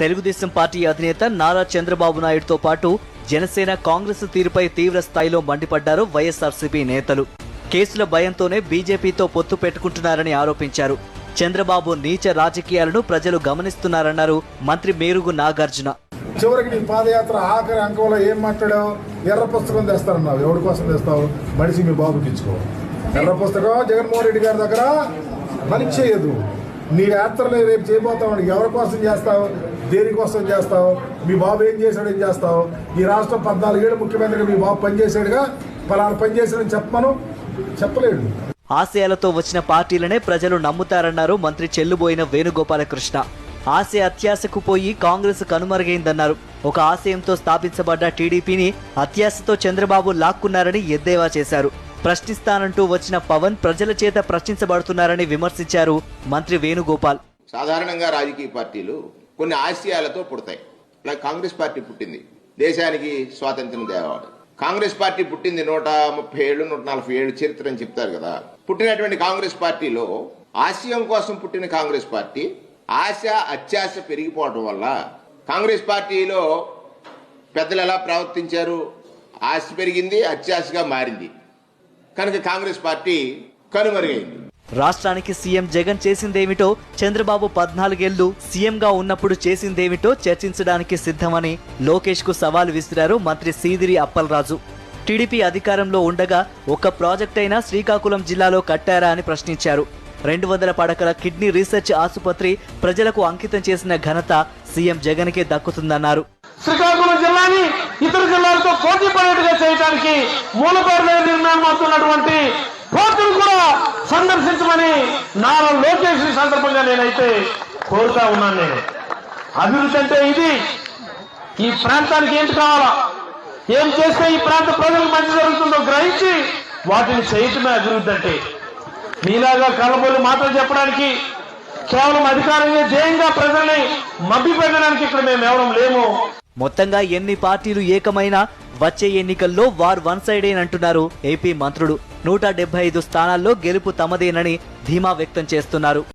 Telugu Desam party అధినేత నారా చంద్రబాబు నాయుడుతో పాటు జనసేన కాంగ్రెస్ తీరుపై తీవ్ర స్థాయిలో మండిపడ్డారు వైఎస్ఆర్సీపీ నేతలు. కేసుల భయంతోనే బీజేపీతో పొత్తు పెట్టుకుంటున్నారని ఆరోపించారు. చంద్రబాబు నీచ రాజకీయాలను ప్రజలు గమనిస్తున్నారన్నారు మంత్రి మేరుగు నాగార్జున. చివరికి నీ పాదయాత్ర ఆఖరి అంకంలో ఏం మాట్లాడావు? ఎర్ర పుస్తకం తెస్తారన్నావు ఎవరి కోసం తెస్తావు? మనిషి మీ బాబుకి ఇచ్చుకో. ఎర్ర పుస్తకం జగన్మోహన్ రెడ్డి గారి దగ్గర పని చేయదు. నీ యాత్రలు రేపు చేయబోతావు. ఎవరి కోసం చేస్తావు? దేనికోసం చేస్తావు? మీ బాబు ఏం చేశాడు ఏం చేస్తావు? ఈ రాష్ట్రం పద్నాలుగేళ్ళు ముఖ్యమంత్రిగా మీ బాబు పనిచేశాడుగా? పలానా పని చేశాడని చెప్పమను? చెప్పలేడు. ఆశయాలతో వచ్చిన పార్టీలనే ప్రజలు నమ్ముతారన్నారు మంత్రి చెల్లుబోయిన వేణుగోపాలకృష్ణ. ఆశయ అత్యాశకు పోయి కాంగ్రెస్ కనుమరుగైందన్నారు. ఒక ఆశయంతో స్థాపించబడ్డ టీడీపీని అత్యాశతో చంద్రబాబు లాక్కున్నారని ఎద్దేవా చేశారు. ప్రశ్నిస్తానంటూ వచ్చిన పవన్ ప్రజల చేత ప్రశ్నించబడుతున్నారని విమర్శించారు మంత్రి వేణుగోపాల్. సాధారణంగా రాజకీయ పార్టీలు కొన్ని ఆశయాలతో పుడతాయి. ఇలా కాంగ్రెస్ పార్టీ పుట్టింది. దేశానికి స్వాతంత్ర్యం తేవాలి. కాంగ్రెస్ పార్టీ పుట్టింది నూట ముప్పై ఏళ్ళు నూట నలభై ఏళ్ళు చరిత్ర అని చెప్తారు కదా. పుట్టినటువంటి కాంగ్రెస్ పార్టీలో ఆశయం కోసం పుట్టిన కాంగ్రెస్ పార్టీ ఆశ అత్యాశ పెరిగిపోవడం వల్ల కాంగ్రెస్ పార్టీలో పెద్దలు ఎలా ప్రవర్తించారు? ఆశ పెరిగింది అత్యాశగా మారింది. కనుక కాంగ్రెస్ పార్టీ కనుమరుగైంది. రాష్ట్రానికి సీఎం జగన్ చేసిందేమిటో చంద్రబాబు పద్నాలుగేళ్ళు సీఎంగా ఉన్నప్పుడు చేసిందేమిటో చర్చించడానికి సిద్ధమని లోకేష్కు సవాల్ విసిరారు మంత్రి సీదిరి అప్పలరాజు. టీడీపీ అధికారంలో ఉండగా ఒక్క ప్రాజెక్ట్ అయినా శ్రీకాకుళం జిల్లాలో కట్టారా అని ప్రశ్నించారు. రెండు వందల పడకల కిడ్నీ రీసెర్చ్ ఆసుపత్రి ప్రజలకు అంకితం చేసిన ఘనత సీఎం జగన్కే దక్కుతుందన్నారు. శ్రీకాకుళం జిల్లాని ఇతర జిల్లాలతో పోటీ పడేట్టుగా చేయడానికి మూలపేరులో నిర్ణయం అవుతున్నటువంటి పోర్టును కూడా సందర్శించమని నారా లోకేష్ సందర్భంగా నేనైతే కోరుతా ఉన్నాను నేను. అభివృద్ధి అంటే ఇది. ఈ ప్రాంతానికి ఏంటి కావాలా? ఏం చేస్తే ఈ ప్రాంత ప్రజలకు మంచి జరుగుతుందో గ్రహించి వాటిని చేయటమే అభివృద్ధి అంటే. మీలాగా కళ్ళబొల్లి మాటలు చెప్పడానికి కేవలం అధికారంగా జయంగా ప్రజల్ని మభ్యపెట్టడానికి ఇక్కడ మేము ఎవరం లేము. మొత్తంగా ఎన్ని పార్టీలు ఏకమైనా వచ్చే ఎన్నికల్లో వార్ వన్ సైడేనంటున్నారు ఏపీ మంత్రులు నూట డెబ్బై ఐదు స్థానాల్లో గెలుపు తమదేనని ధీమా వ్యక్తం చేస్తున్నారు.